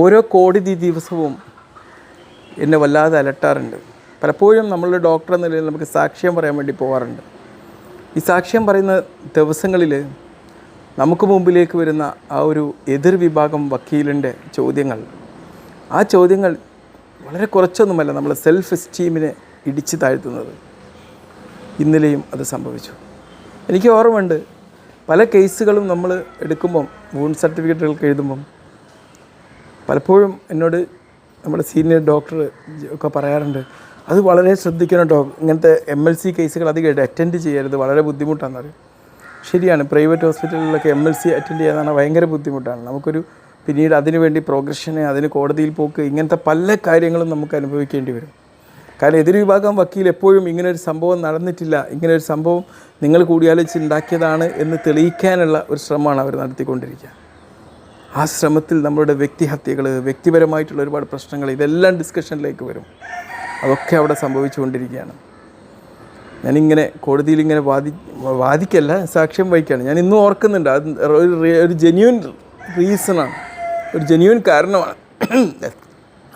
ഓരോ കോടതി ദിവസവും എന്നെ വല്ലാതെ അലട്ടാറുണ്ട്. പലപ്പോഴും നമ്മളുടെ ഡോക്ടർ എന്ന നിലയിൽ നമുക്ക് സാക്ഷ്യം പറയാൻ വേണ്ടി പോകാറുണ്ട് ഈ സാക്ഷ്യം പറയുന്ന ദിവസങ്ങളിൽ നമുക്ക് മുമ്പിലേക്ക് വരുന്ന ആ ഒരു എതിർ വിഭാഗം വക്കീലിന്റെ ചോദ്യങ്ങൾ. ആ ചോദ്യങ്ങൾ വളരെ കുറച്ചൊന്നുമല്ല നമ്മൾ സെൽഫ് എസ്റ്റീമിനെ ഇടിച്ചു താഴ്ത്തുന്നത്. ഇന്നലെയും അത് സംഭവിച്ചു. എനിക്ക് ഓർമ്മയുണ്ട് പല കേസുകളും നമ്മൾ എടുക്കുമ്പം വൂൺ സർട്ടിഫിക്കറ്റുകൾക്ക് എഴുതുമ്പം പലപ്പോഴും എന്നോട് നമ്മുടെ സീനിയർ ഡോക്ടർ ഒക്കെ പറയാറുണ്ട് അത് വളരെ ശ്രദ്ധിക്കണം ഡോ ഇങ്ങനത്തെ എം എൽ സി കേസുകൾ അധികമായിട്ട് അറ്റൻഡ് ചെയ്യരുത് വളരെ ബുദ്ധിമുട്ടാണെന്ന് പറയും. ശരിയാണ് പ്രൈവറ്റ് ഹോസ്പിറ്റലിലൊക്കെ എം എൽ സി അറ്റൻഡ് ചെയ്യാന്ന് ഭയങ്കര ബുദ്ധിമുട്ടാണ്. നമുക്കൊരു പിന്നീട് അതിനുവേണ്ടി പ്രോഗ്രഷന് അതിന് കോടതിയിൽ പോക്ക് ഇങ്ങനത്തെ പല കാര്യങ്ങളും നമുക്ക് അനുഭവിക്കേണ്ടി വരും. കാരണം എതിർ വിഭാഗം വക്കീൽ എപ്പോഴും ഇങ്ങനെ ഒരു സംഭവം നടന്നിട്ടില്ല ഇങ്ങനെ ഒരു സംഭവം നിങ്ങൾ കൂടിയാലോചിച്ച് ഉണ്ടാക്കിയതാണ് എന്ന് തെളിയിക്കാനുള്ള ഒരു ശ്രമമാണ് അവർ നടത്തിക്കൊണ്ടിരിക്കുക. ആ ശ്രമത്തിൽ നമ്മളുടെ വ്യക്തിഹത്യകൾ വ്യക്തിപരമായിട്ടുള്ള ഒരുപാട് പ്രശ്നങ്ങൾ ഇതെല്ലാം ഡിസ്കഷനിലേക്ക് വരും. അതൊക്കെ അവിടെ സംഭവിച്ചുകൊണ്ടിരിക്കുകയാണ്. ഞാനിങ്ങനെ കോടതിയിൽ ഇങ്ങനെ വാദി വാദിക്കല്ല സാക്ഷ്യം വഹിക്കുകയാണ്. ഞാൻ ഇന്നും ഓർക്കുന്നുണ്ട്. അത് ഒരു ഒരു ജെന്യൂൻ റീസണാണ് ഒരു ജെന്യൂൻ കാരണമാണ്.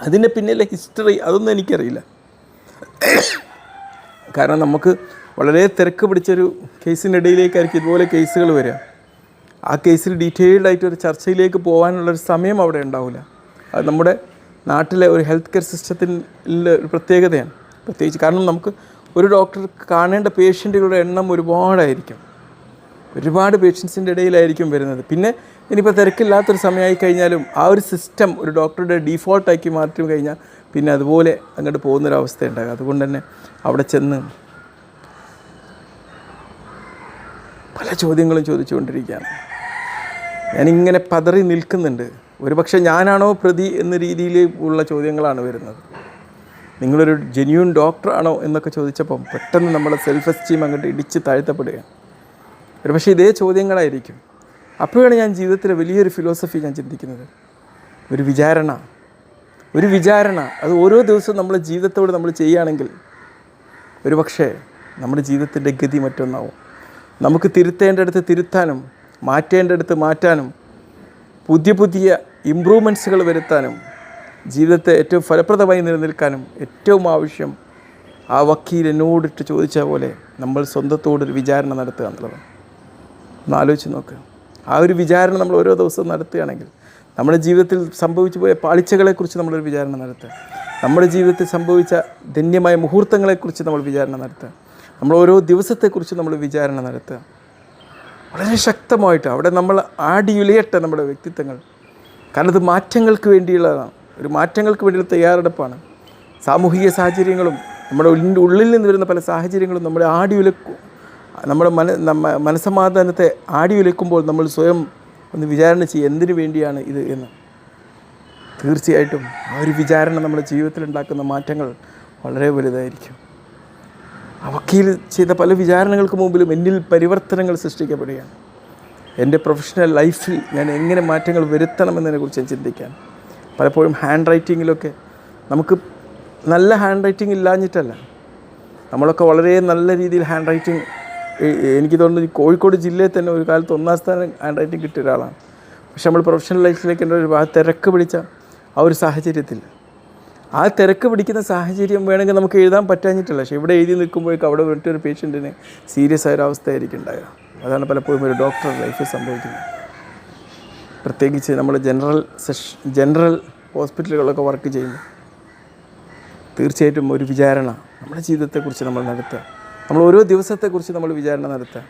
അതിന്റെ പിന്നിലെ ഹിസ്റ്ററി അതൊന്നും എനിക്കറിയില്ല. കാരണം നമുക്ക് വളരെ തിരക്ക് പിടിച്ചൊരു കേസിനിടയിലേക്കായിരിക്കും ഇതുപോലെ കേസുകൾ വരിക. ആ കേസിൽ ഡീറ്റെയിൽഡ് ആയിട്ട് ഒരു ചർച്ചയിലേക്ക് പോകാനുള്ളൊരു സമയം അവിടെ ഉണ്ടാവില്ല അത് നമ്മുടെ നാട്ടിലെ ഒരു ഹെൽത്ത് കെയർ സിസ്റ്റത്തിൽ ഒരു പ്രത്യേകതയാണ്. പ്രത്യേകിച്ച് കാരണം നമുക്ക് ഒരു ഡോക്ടർ കാണേണ്ട പേഷ്യന്റുകളുടെ എണ്ണം ഒരുപാടായിരിക്കും. ഒരുപാട് പേഷ്യൻസിന്റെ ഇടയിലായിരിക്കും വരുന്നത്. പിന്നെ ഇനിയിപ്പോൾ തിരക്കില്ലാത്തൊരു സമയമായി കഴിഞ്ഞാലും ആ ഒരു സിസ്റ്റം ഒരു ഡോക്ടറുടെ ഡീഫോൾട്ടാക്കി മാറ്റി കഴിഞ്ഞാൽ പിന്നെ അതുപോലെ അങ്ങോട്ട് പോകുന്നൊരവസ്ഥ ഉണ്ടാകും. അതുകൊണ്ട് തന്നെ അവിടെ ചെന്ന് പല ചോദ്യങ്ങളും ചോദിച്ചുകൊണ്ടിരിക്കുകയാണ്. ഞാനിങ്ങനെ പതറി നിൽക്കുന്നുണ്ട്. ഒരുപക്ഷെ ഞാനാണോ പ്രതി എന്ന രീതിയിൽ ഉള്ള ചോദ്യങ്ങളാണ് വരുന്നത്. നിങ്ങളൊരു ജെന്യൂൻ ഡോക്ടറാണോ എന്നൊക്കെ ചോദിച്ചപ്പം പെട്ടെന്ന് നമ്മളെ സെൽഫ് എസ്റ്റീം അങ്ങോട്ട് ഇടിച്ച് താഴ്ത്തപ്പെടുകയാണ്. ഒരുപക്ഷെ ഇതേ ചോദ്യങ്ങളായിരിക്കും. അപ്പോഴാണ് ഞാൻ ജീവിതത്തിലെ വലിയൊരു ഫിലോസഫി ഞാൻ ചിന്തിക്കുന്നത്. ഒരു വിചാരണ. ഒരു വിചാരണ. അത് ഓരോ ദിവസവും നമ്മുടെ ജീവിതത്തോട് നമ്മൾ ചെയ്യുകയാണെങ്കിൽ ഒരുപക്ഷെ നമ്മുടെ ജീവിതത്തിന്റെ ഗതി മറ്റൊന്നാവും. നമുക്ക് തിരുത്തേണ്ടടുത്ത് തിരുത്താനും മാറ്റേണ്ടടുത്ത് മാറ്റാനും പുതിയ പുതിയ ഇമ്പ്രൂവ്മെൻസുകൾ വരുത്താനും ജീവിതത്തെ ഏറ്റവും ഫലപ്രദമായി നിലനിൽക്കാനും ഏറ്റവും ആവശ്യം ആ വക്കീൽ എന്നോടിട്ട് ചോദിച്ച പോലെ നമ്മൾ സ്വന്തത്തോടൊരു വിചാരണ നടത്തുക എന്നുള്ളതാണ്. ഒന്ന് ആലോചിച്ച് നോക്ക്. ആ ഒരു വിചാരണ നമ്മൾ ഓരോ ദിവസവും നടത്തുകയാണെങ്കിൽ നമ്മുടെ ജീവിതത്തിൽ സംഭവിച്ചു പോയ പാളിച്ചകളെക്കുറിച്ച് നമ്മളൊരു വിചാരണ നടത്തുക. നമ്മുടെ ജീവിതത്തിൽ സംഭവിച്ച ധന്യമായ മുഹൂർത്തങ്ങളെക്കുറിച്ച് നമ്മൾ വിചാരണ നടത്തുക. നമ്മൾ ഓരോ ദിവസത്തെക്കുറിച്ച് നമ്മൾ വിചാരണ നടത്തുക. വളരെ ശക്തമായിട്ട് അവിടെ നമ്മൾ ആടിയുലയട്ടെ നമ്മുടെ വ്യക്തിത്വങ്ങൾ. കാരണം ഇത് മാറ്റങ്ങൾക്ക് വേണ്ടിയുള്ളതാണ്. ഒരു മാറ്റങ്ങൾക്ക് വേണ്ടിയുള്ള തയ്യാറെടുപ്പാണ്. സാമൂഹിക സാഹചര്യങ്ങളും നമ്മുടെ ഉള്ളിൽ നിന്ന് വരുന്ന പല സാഹചര്യങ്ങളും നമ്മുടെ ആടിയുലക്കും നമ്മുടെ മന നമ്മ മനസമാധാനത്തെ ആടിയുലക്കുമ്പോൾ നമ്മൾ സ്വയം ഒന്ന് വിചാരണ ചെയ്യുക എന്തിനു വേണ്ടിയാണ് ഇത് എന്ന്. തീർച്ചയായിട്ടും ആ ഒരു വിചാരണ നമ്മുടെ ജീവിതത്തിൽ ഉണ്ടാക്കുന്ന മാറ്റങ്ങൾ വളരെ വലുതായിരിക്കും. വക്കീൽ ചെയ്ത പല വിചാരണകൾക്ക് മുമ്പിലും എന്നിൽ പരിവർത്തനങ്ങൾ സൃഷ്ടിക്കപ്പെടുകയാണ്. എന്റെ പ്രൊഫഷണൽ ലൈഫിൽ ഞാൻ എങ്ങനെ മാറ്റങ്ങൾ വരുത്തണമെന്നതിനെക്കുറിച്ച് ഞാൻ ചിന്തിക്കാൻ. പലപ്പോഴും ഹാൻഡ് റൈറ്റിങ്ങിലൊക്കെ നമുക്ക് നല്ല ഹാൻഡ് റൈറ്റിംഗ് ഇല്ലാഞ്ഞിട്ടല്ല. നമ്മളൊക്കെ വളരെ നല്ല രീതിയിൽ ഹാൻഡ് റൈറ്റിംഗ് എനിക്ക് തോന്നുന്നു കോഴിക്കോട് ജില്ലയിൽ തന്നെ ഒരു കാലത്ത് ഒന്നാം സ്ഥാനം ഹാൻഡ് റൈറ്റിംഗ് കിട്ടിയ ഒരാളാണ്. പക്ഷെ നമ്മൾ പ്രൊഫഷണൽ ലൈഫിലേക്ക് ഒരു തിരക്ക് പിടിച്ച ആ ഒരു സാഹചര്യത്തിൽ ആ തിരക്ക് പിടിക്കുന്ന സാഹചര്യം വേണമെങ്കിൽ നമുക്ക് എഴുതാൻ പറ്റാഞ്ഞിട്ടില്ല. പക്ഷേ ഇവിടെ എഴുതി നിൽക്കുമ്പോഴേക്കും അവിടെ ഒരു പേഷ്യന്റിന് സീരിയസ് ആയ അവസ്ഥയായിരിക്കും ഉണ്ടാകുക അതാണ് പലപ്പോഴും ഒരു ഡോക്ടർ ലൈഫിൽ സംഭവിക്കുന്നത്. പ്രത്യേകിച്ച് നമ്മൾ ജനറൽ സെഷ ജനറൽ ഹോസ്പിറ്റലുകളൊക്കെ വർക്ക് ചെയ്യുന്നു തീർച്ചയായിട്ടും ഒരു വിചാരണ നമ്മുടെ ജീവിതത്തെക്കുറിച്ച് നമ്മൾ നടത്തുക. നമ്മൾ ഓരോ ദിവസത്തെക്കുറിച്ച് നമ്മൾ വിചാരണ നടത്തുക.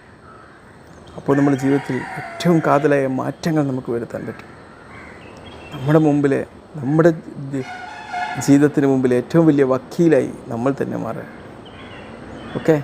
അപ്പോൾ നമ്മുടെ ജീവിതത്തിൽ ഏറ്റവും കാതലായ മാറ്റങ്ങൾ നമുക്ക് വരുത്താൻ പറ്റും. നമ്മുടെ മുമ്പിലെ നമ്മുടെ ജീവിതത്തിന് മുമ്പിൽ ഏറ്റവും വലിയ വക്കീലായി നമ്മൾ തന്നെ മാറുക. ഓക്കെ